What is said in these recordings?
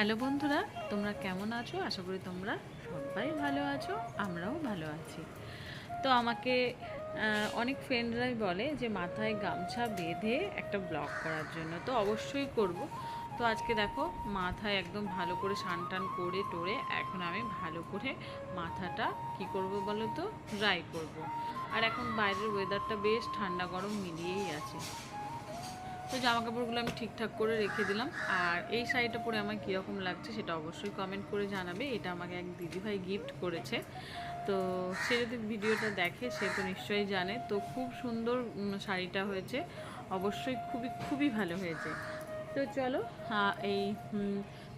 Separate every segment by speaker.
Speaker 1: Hello বন্ধুরা, তোমরা কেমন আছো? আশা করি তোমরা সবাই ভালো আছো, আমরাও ভালো আছি। তো আমাকে অনেক ফ্রেন্ডরাই বলে যে মাথায় গামছা বেঁধে একটা ব্লগ করার জন্য। তো অবশ্যই করব। তো আজকে দেখো, মাথায় একদম ভালো করে স্নান টান করে টোরে এখন আমি ভালো করে মাথাটা কি করব বলো তো? ড্রাই করব। আর এখন বাইরের ওয়েদারটা বেশ ঠান্ডা গরম মিলিয়েই আছে। তো জামা কাপড়গুলো আমি ঠিকঠাক করে রেখে দিলাম। আর এই শাড়িটা পরে আমার কীরকম লাগছে সেটা অবশ্যই কমেন্ট করে জানাবে। এটা আমাকে এক দিদিভাই গিফট করেছে। তো সে যদি ভিডিওটা দেখে সে তো নিশ্চয়ই জানে। তো খুব সুন্দর শাড়িটা হয়েছে। অবশ্যই খুবই খুবই ভালো হয়েছে। তো চলো আহ, এই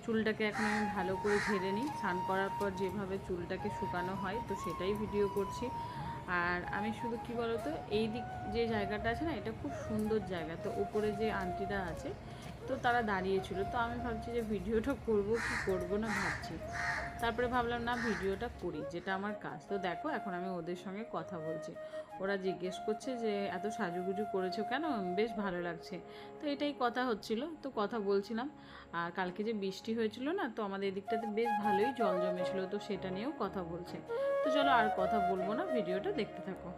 Speaker 1: চুলটাকে এখন আমি ভালো করে ঝেড়ে নিই। স্নান করার পর যেভাবে চুলটাকে শুকানো হয় তো সেটাই ভিডিও করছি। আর আমি শুধু কি বলতো, এই দিক যে জায়গাটা আছে না, এটা খুব সুন্দর জায়গা। তো উপরে যে আন্টিরা আছে, তো তারা দাঁড়িয়েছিল। তো আমি ভাবছি যে ভিডিওটা করব কি করব না ভাবছি। তারপরে ভাবলাম, না, ভিডিওটা করি, যেটা আমার কাজ। তো দেখো, এখন আমি ওদের সঙ্গে কথা বলছি। ওরা জিজ্ঞেস করছে যে, এত সাজুগুজু করেছ কেন? বেশ ভালো লাগছে। তো এটাই কথা হচ্ছিল। তো কথা বলছিলাম। আর কালকে যে বৃষ্টি হয়েছিল না, তো আমাদের এদিকটাতে বেশ ভালোই জল জমেছিল। তো সেটা নিয়েও কথা বলছে। তো চলো আর কথা বলব না ভিডিওটা দেখতে থাকো।